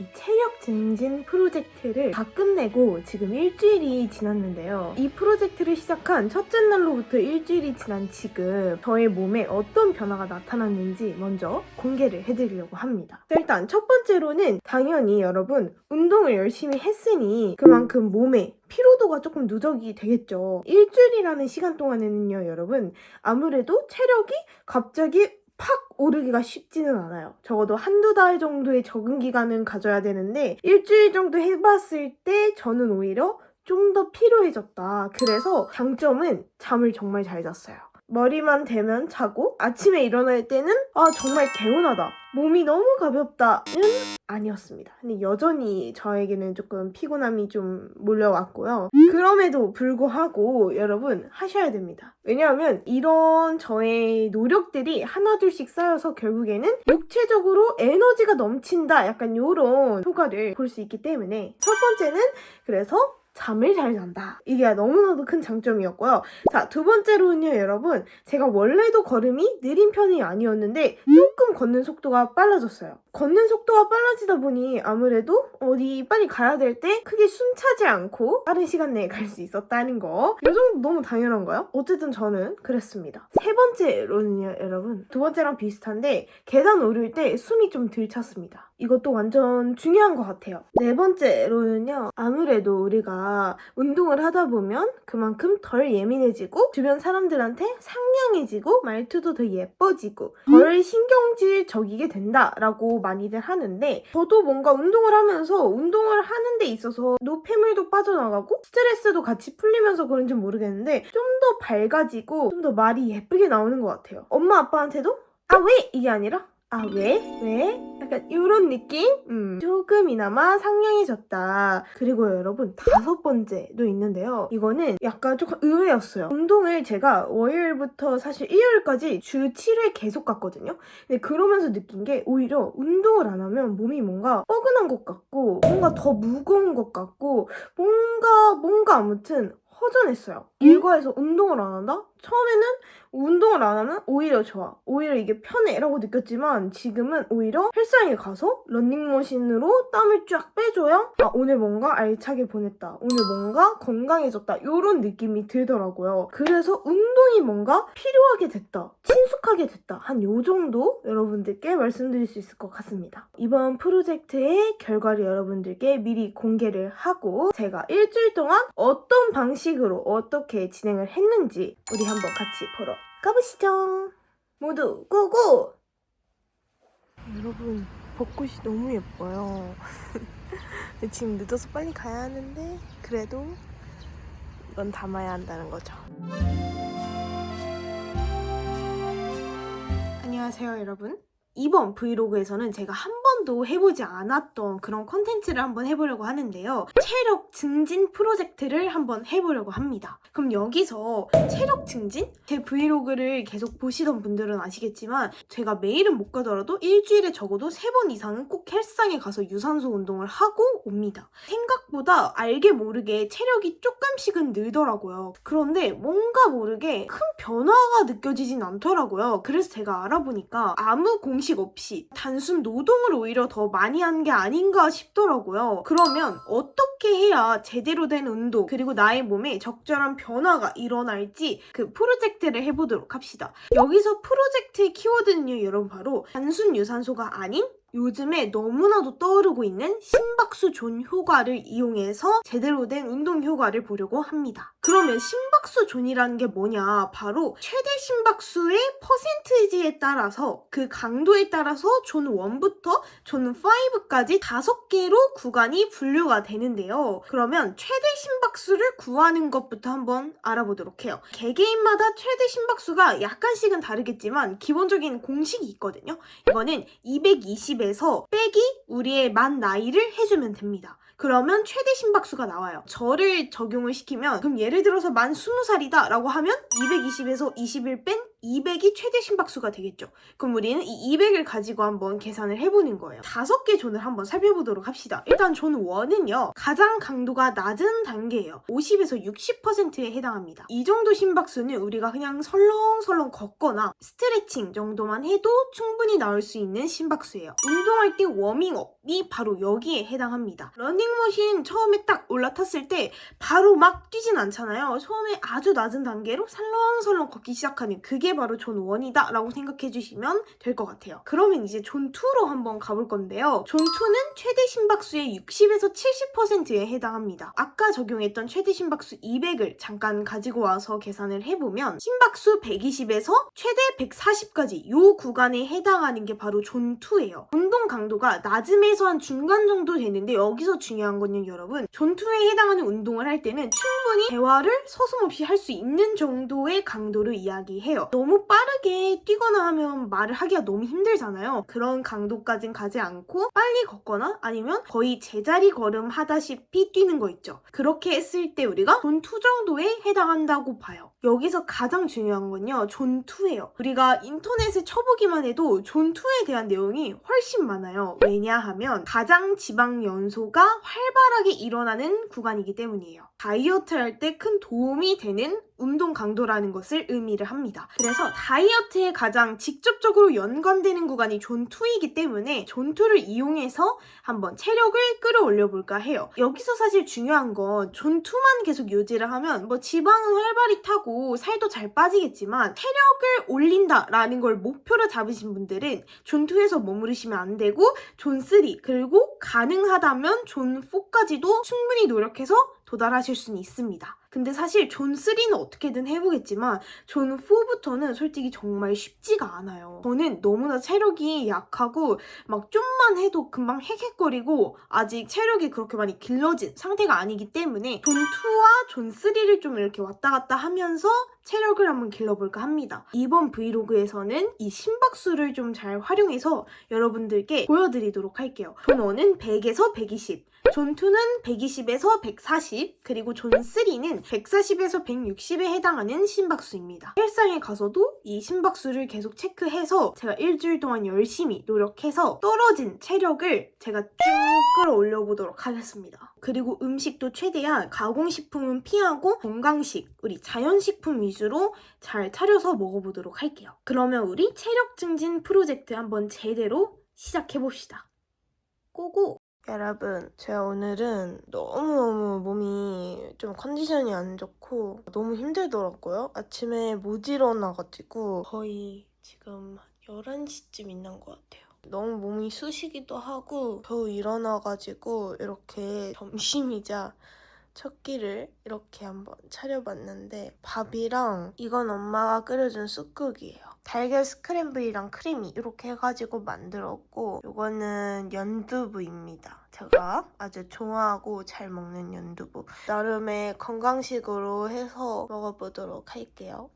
이 체력 증진 프로젝트를 다 끝내고 지금 일주일이 지났는데요. 이 프로젝트를 시작한 첫째 날로부터 일주일이 지난 지금 저의 몸에 어떤 변화가 나타났는지 먼저 공개를 해드리려고 합니다. 자, 일단 첫 번째로는 당연히 여러분 운동을 열심히 했으니 그만큼 몸에 피로도가 조금 누적이 되겠죠. 일주일이라는 시간 동안에는요, 여러분 아무래도 체력이 갑자기 팍 오르기가 쉽지는 않아요. 적어도 한두 달 정도의 적응 기간은 가져야 되는데 일주일 정도 해봤을 때 저는 오히려 좀 더 피로해졌다. 그래서 장점은 잠을 정말 잘 잤어요. 머리만 대면 자고 아침에 일어날 때는 아 정말 개운하다. 몸이 너무 가볍다는 아니었습니다. 근데 여전히 저에게는 조금 피곤함이 좀 몰려왔고요. 그럼에도 불구하고 여러분 하셔야 됩니다. 왜냐하면 이런 저의 노력들이 하나둘씩 쌓여서 결국에는 육체적으로 에너지가 넘친다. 약간 이런 효과를 볼 수 있기 때문에 첫 번째는 그래서 잠을 잘 잔다. 이게 너무나도 큰 장점이었고요. 자, 두 번째로는요, 여러분. 제가 원래도 걸음이 느린 편이 아니었는데 조금 걷는 속도가 빨라졌어요. 걷는 속도가 빨라지다 보니 아무래도 어디 빨리 가야 될 때 크게 숨차지 않고 빠른 시간 내에 갈 수 있었다는 거. 이 정도 너무 당연한가요? 어쨌든 저는 그랬습니다. 세 번째로는요, 여러분. 두 번째랑 비슷한데 계단 오를 때 숨이 좀 들 찼습니다. 이것도 완전 중요한 것 같아요. 네 번째로는요, 아무래도 우리가 운동을 하다 보면 그만큼 덜 예민해지고 주변 사람들한테 상냥해지고 말투도 더 예뻐지고 덜 신경질적이게 된다라고 많이들 하는데 저도 뭔가 운동을 하면서 운동을 하는 데 있어서 노폐물도 빠져나가고 스트레스도 같이 풀리면서 그런지 모르겠는데 좀 더 밝아지고 좀 더 말이 예쁘게 나오는 것 같아요. 엄마 아빠한테도 아 왜? 이게 아니라 아, 왜? 왜? 약간 이런 느낌? 음, 조금이나마 상냥해졌다. 그리고 여러분, 다섯 번째도 있는데요. 이거는 약간 조금 의외였어요. 운동을 제가 월요일부터 사실 일요일까지 주 7회 계속 갔거든요. 근데 그러면서 느낀 게 오히려 운동을 안 하면 몸이 뭔가 뻐근한 것 같고, 뭔가 더 무거운 것 같고, 뭔가, 뭔가 아무튼 허전했어요. 일과에서 운동을 안 한다? 처음에는 운동을 안 하면 오히려 좋아. 오히려 이게 편해. 라고 느꼈지만 지금은 오히려 헬스장에 가서 런닝머신으로 땀을 쫙 빼줘야 아, 오늘 뭔가 알차게 보냈다. 오늘 뭔가 건강해졌다. 이런 느낌이 들더라고요. 그래서 운동이 뭔가 필요하게 됐다. 친숙하게 됐다. 한 요 정도 여러분들께 말씀드릴 수 있을 것 같습니다. 이번 프로젝트의 결과를 여러분들께 미리 공개를 하고 제가 일주일 동안 어떤 방식으로 어떻게 진행을 했는지 우리 한번 같이 보러 가보시죠. 모두 고고! 여러분 벚꽃이 너무 예뻐요. 지금 늦어서 빨리 가야 하는데 그래도 이건 담아야 한다는 거죠. 안녕하세요 여러분. 이번 브이로그에서는 제가 한 번도 해보지 않았던 그런 컨텐츠를 한번 해보려고 하는데요. 체력 증진 프로젝트를 한번 해보려고 합니다. 그럼 여기서 체력 증진? 제 브이로그를 계속 보시던 분들은 아시겠지만 제가 매일은 못 가더라도 일주일에 적어도 세 번 이상은 꼭 헬스장에 가서 유산소 운동을 하고 옵니다. 생각보다 알게 모르게 체력이 조금씩은 늘더라고요. 그런데 뭔가 모르게 큰 변화가 느껴지진 않더라고요. 그래서 제가 알아보니까 아무 공식 없이 단순 노동을 오히려 더 많이 한 게 아닌가 싶더라고요. 그러면 어떻게 해야 제대로 된 운동 그리고 나의 몸에 적절한 변화가 일어날지 그 프로젝트를 해보도록 합시다. 여기서 프로젝트의 키워드는요, 여러분 바로 단순 유산소가 아닌 요즘에 너무나도 떠오르고 있는 심박수 존 효과를 이용해서 제대로 된 운동 효과를 보려고 합니다. 그러면 심박수 존이라는 게 뭐냐? 바로 최대 심박수의 퍼센트지에 따라서 그 강도에 따라서 존 1부터 존 5까지 다섯 개로 구간이 분류가 되는데요. 그러면 최대 심박수를 구하는 것부터 한번 알아보도록 해요. 개개인마다 최대 심박수가 약간씩은 다르겠지만 기본적인 공식이 있거든요. 이거는 220 에서 빼기 우리의 만 나이를 해주면 됩니다. 그러면 최대 심박수가 나와요. 저를 적용을 시키면 그럼 예를 들어서 만 20살이다 라고 하면 220에서 20을 뺀 200이 최대 심박수가 되겠죠. 그럼 우리는 이 200을 가지고 한번 계산을 해보는 거예요. 다섯 개 존을 한번 살펴보도록 합시다. 일단 존 1은요. 가장 강도가 낮은 단계예요. 50에서 60%에 해당합니다. 이 정도 심박수는 우리가 그냥 설렁설렁 걷거나 스트레칭 정도만 해도 충분히 나올 수 있는 심박수예요. 운동할 때 워밍업이 바로 여기에 해당합니다. 러닝머신 처음에 딱 올라탔을 때 바로 막 뛰진 않잖아요. 처음에 아주 낮은 단계로 설렁설렁 걷기 시작하는 그게 바로 존 1이다 라고 생각해 주시면 될 것 같아요. 그러면 이제 존 2로 한번 가볼 건데요. 존 2는 최대 심박수의 60에서 70%에 해당합니다. 아까 적용했던 최대 심박수 200을 잠깐 가지고 와서 계산을 해보면 심박수 120에서 최대 140까지 이 구간에 해당하는 게 바로 존 2예요. 운동 강도가 낮음에서 한 중간 정도 되는데 여기서 중요한 건요 여러분 존 2에 해당하는 운동을 할 때는 충분히 대화를 서슴없이 할 수 있는 정도의 강도를 이야기해요. 너무 빠르게 뛰거나 하면 말을 하기가 너무 힘들잖아요. 그런 강도까진 가지 않고 빨리 걷거나 아니면 거의 제자리 걸음 하다시피 뛰는 거 있죠. 그렇게 했을 때 우리가 존2 정도에 해당한다고 봐요. 여기서 가장 중요한 건요. 존 2예요. 우리가 인터넷에 쳐보기만 해도 존 2에 대한 내용이 훨씬 많아요. 왜냐하면 가장 지방 연소가 활발하게 일어나는 구간이기 때문이에요. 다이어트 할 때 큰 도움이 되는 운동 강도라는 것을 의미를 합니다. 그래서 다이어트에 가장 직접적으로 연관되는 구간이 존 2이기 때문에 존 2를 이용해서 한번 체력을 끌어올려 볼까 해요. 여기서 사실 중요한 건존 2만 계속 유지를 하면 뭐 지방은 활발히 타고 살도 잘 빠지겠지만 체력을 올린다라는 걸 목표로 잡으신 분들은 존 2에서 머무르시면 안 되고 존3 그리고 가능하다면 존 4까지도 충분히 노력해서 도달하실 수는 있습니다. 근데 사실 존 3는 어떻게든 해보겠지만 존 4부터는 솔직히 정말 쉽지가 않아요. 저는 너무나 체력이 약하고 막 좀만 해도 금방 헥헥거리고 아직 체력이 그렇게 많이 길러진 상태가 아니기 때문에 존 2와 존 3를 좀 이렇게 왔다 갔다 하면서 체력을 한번 길러볼까 합니다. 이번 브이로그에서는 이 심박수를 좀 잘 활용해서 여러분들께 보여드리도록 할게요. 존 1은 100에서 120, 존 2는 120에서 140, 그리고 존 3는 140에서 160에 해당하는 심박수입니다. 헬스장에 가서도 이 심박수를 계속 체크해서 제가 일주일 동안 열심히 노력해서 떨어진 체력을 제가 쭉 끌어올려 보도록 하겠습니다. 그리고 음식도 최대한 가공식품은 피하고 건강식, 우리 자연식품 위주 로 잘 차려서 먹어보도록 할게요. 그러면 우리 체력 증진 프로젝트 한번 제대로 시작해봅시다. 고고! 여러분, 제가 오늘은 너무너무 몸이 좀 컨디션이 안 좋고 너무 힘들더라고요. 아침에 못 일어나가지고 거의 지금 11시쯤 있는 것 같아요. 너무 몸이 쑤시기도 하고 겨우 일어나가지고 이렇게 점심이자 첫 끼를 이렇게 한번 차려봤는데 밥이랑 이건 엄마가 끓여준 쑥국이에요. 달걀 스크램블이랑 크림이 이렇게 해가지고 만들었고 이거는 연두부입니다. 제가 아주 좋아하고 잘 먹는 연두부 나름의 건강식으로 해서 먹어보도록 할게요.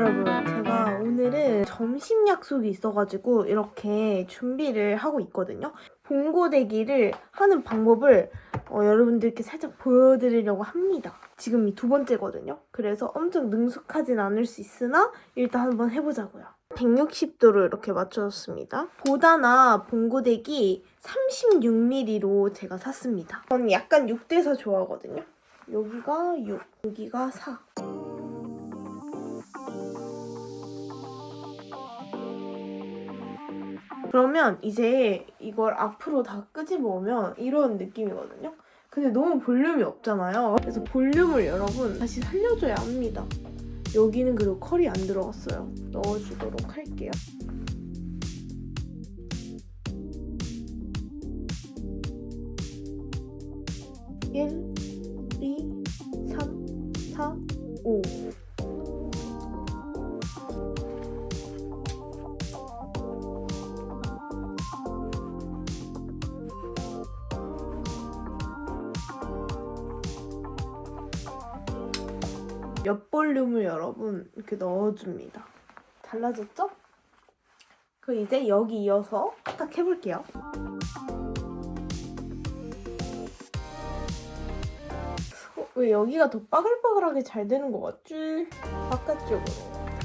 여러분, 제가 오늘은 점심 약속이 있어가지고 이렇게 준비를 하고 있거든요. 봉고대기를 하는 방법을 어, 여러분들께 살짝 보여드리려고 합니다. 지금 이 두 번째거든요. 그래서 엄청 능숙하진 않을 수 있으나 일단 한번 해보자고요. 160도로 이렇게 맞춰줬습니다. 보다나 봉고대기 36mm로 제가 샀습니다. 저는 약간 6대서 좋아하거든요. 여기가 6, 여기가 4. 그러면 이제 이걸 앞으로 다 끄집어오면 이런 느낌이거든요. 근데 너무 볼륨이 없잖아요. 그래서 볼륨을 여러분 다시 살려줘야 합니다. 여기는 그리고 컬이 안 들어갔어요. 넣어주도록 할게요. 몇 볼륨을 여러분 이렇게 넣어줍니다. 달라졌죠? 그 이제 여기 이어서 딱 해볼게요. 어, 왜 여기가 더 빠글빠글하게 잘 되는 것 같지? 바깥쪽으로.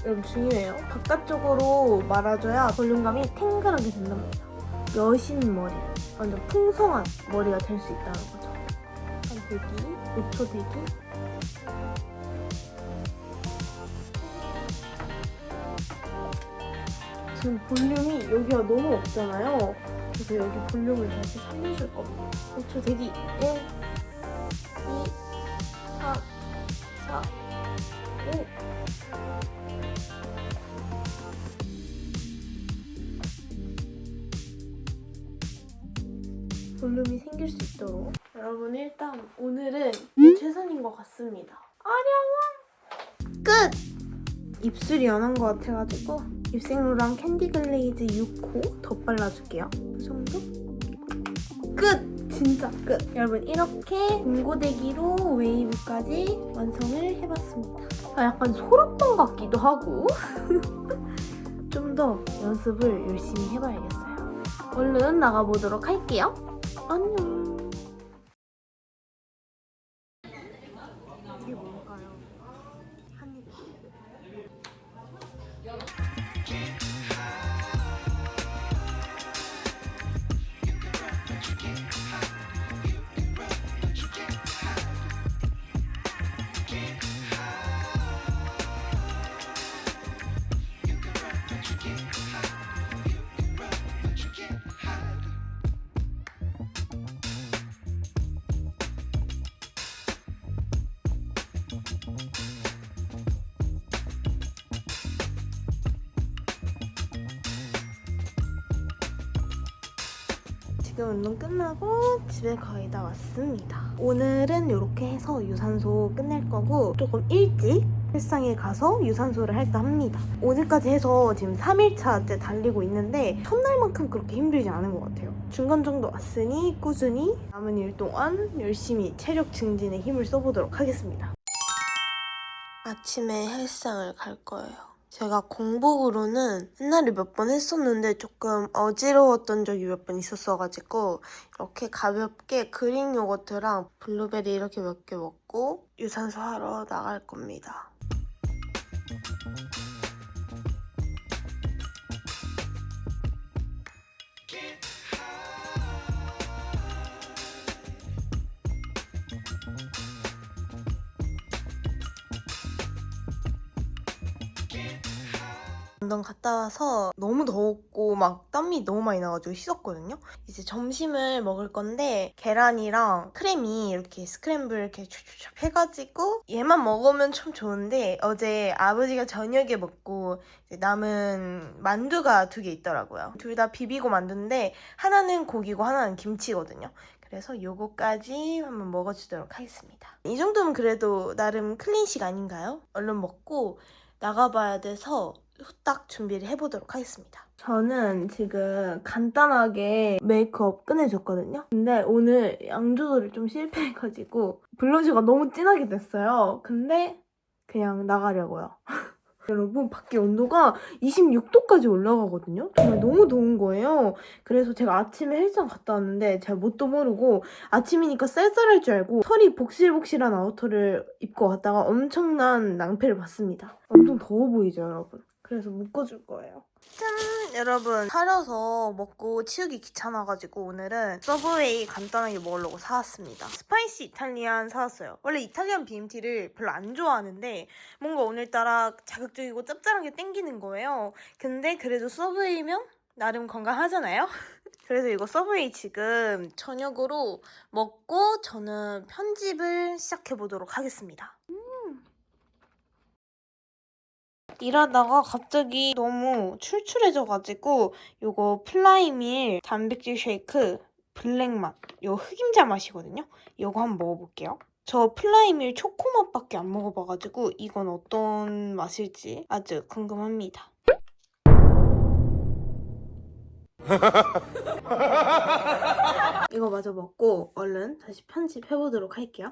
여러분 중요해요. 바깥쪽으로 말아줘야 볼륨감이 탱글하게 된답니다. 여신 머리, 완전 풍성한 머리가 될 수 있다는 거죠. 한 대기, 5초 대기. 지금 볼륨이 여기가 너무 없잖아요. 그래서 여기 볼륨을 다시 살려줄 겁니다. 5초 대기 1, 2, 3, 4, 5 볼륨이 생길 수 있도록 여러분 일단 오늘은 최선인 것 같습니다. 아려워! 끝! 입술이 연한 것 같아가지고 입생로랑 캔디 글레이즈 6호 더 발라줄게요. 그 정도? 끝! 진짜 끝! 여러분 이렇게 공고데기로 웨이브까지 완성을 해봤습니다. 아, 약간 것 같기도 하고 좀 더 연습을 열심히 해봐야겠어요. 얼른 나가보도록 할게요. 안녕. 지금 운동 끝나고 집에 거의 다 왔습니다. 오늘은 이렇게 해서 유산소 끝낼 거고 조금 일찍 헬스장에 가서 유산소를 할까 합니다. 오늘까지 해서 지금 3일차째 달리고 있는데 첫날만큼 그렇게 힘들지 않은 것 같아요. 중간 정도 왔으니 꾸준히 남은 일 동안 열심히 체력 증진에 힘을 써보도록 하겠습니다. 아침에 헬스장을 갈 거예요. 제가 공복으로는 옛날에 몇 번 했었는데 조금 어지러웠던 적이 몇 번 있었어가지고 이렇게 가볍게 그릭 요거트랑 블루베리 이렇게 몇 개 먹고 유산소 하러 나갈 겁니다. 운동 갔다 와서 너무 더웠고 막 땀이 너무 많이 나가지고 씻었거든요. 이제 점심을 먹을 건데 계란이랑 크림이 이렇게 스크램블 이렇게 촥촥촥 해가지고 얘만 먹으면 참 좋은데 어제 아버지가 저녁에 먹고 남은 만두가 두 개 있더라고요. 둘 다 비비고 만두인데 하나는 고기고 하나는 김치거든요. 그래서 요거까지 한번 먹어주도록 하겠습니다. 이 정도면 그래도 나름 클린식 아닌가요? 얼른 먹고 나가봐야 돼서 후딱 준비를 해보도록 하겠습니다. 저는 지금 간단하게 메이크업 끝내줬거든요. 근데 오늘 양 조절을 좀 실패해가지고 블러셔가 너무 진하게 됐어요. 근데 그냥 나가려고요. 여러분 밖에 온도가 26도까지 올라가거든요. 정말 너무 더운 거예요. 그래서 제가 아침에 헬스장 갔다 왔는데 제가 뭣도 모르고 아침이니까 쌀쌀할 줄 알고 털이 복실복실한 아우터를 입고 갔다가 엄청난 낭패를 봤습니다. 엄청 더워 보이죠, 여러분? 그래서 묶어줄 거예요. 짠! 여러분, 사려서 먹고 치우기 귀찮아가지고 오늘은 서브웨이 간단하게 먹으려고 사왔습니다. 스파이시 이탈리안 사왔어요. 원래 이탈리안 BMT를 별로 안 좋아하는데 뭔가 오늘따라 자극적이고 짭짤하게 땡기는 거예요. 근데 그래도 서브웨이면 나름 건강하잖아요? 그래서 이거 서브웨이 지금 저녁으로 먹고 저는 편집을 시작해 보도록 하겠습니다. 일하다가 갑자기 너무 출출해져가지고 요거 플라이밀 단백질 쉐이크 블랙맛 요 흑임자 맛이거든요. 요거 한번 먹어볼게요. 저 플라이밀 초코맛밖에 안 먹어봐가지고 이건 어떤 맛일지 아주 궁금합니다. 이거 마저 먹고 얼른 다시 편집해보도록 할게요.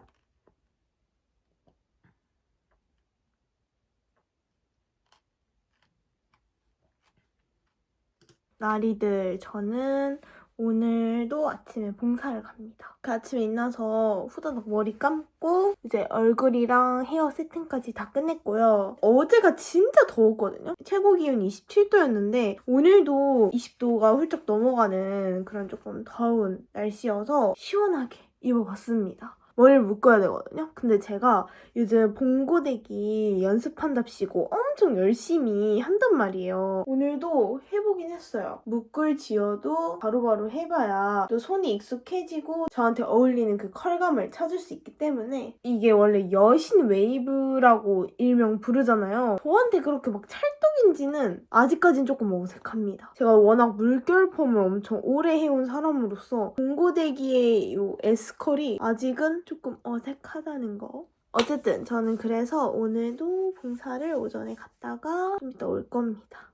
나리들 저는 오늘도 아침에 봉사를 갑니다. 그 아침에 일어나서 후다닥 머리 감고 이제 얼굴이랑 헤어 세팅까지 다 끝냈고요. 어제가 진짜 더웠거든요. 최고 기온 27도였는데 오늘도 20도가 훌쩍 넘어가는 그런 조금 더운 날씨여서 시원하게 입어봤습니다. 머리를 묶어야 되거든요. 근데 제가 요즘 봉고데기 연습한답시고 엄청 열심히 한단 말이에요. 오늘도 해보긴 했어요. 묶을 지어도 바로바로 해봐야 또 손이 익숙해지고 저한테 어울리는 그 컬감을 찾을 수 있기 때문에 이게 원래 여신 웨이브라고 일명 부르잖아요. 저한테 그렇게 막 찰떡인지는 아직까진 조금 어색합니다. 제가 워낙 물결 펌을 엄청 오래 해온 사람으로서 봉고데기의 이 S컬이 아직은 조금 어색하다는 거. 어쨌든 저는 그래서 오늘도 봉사를 오전에 갔다가 좀 이따 올 겁니다.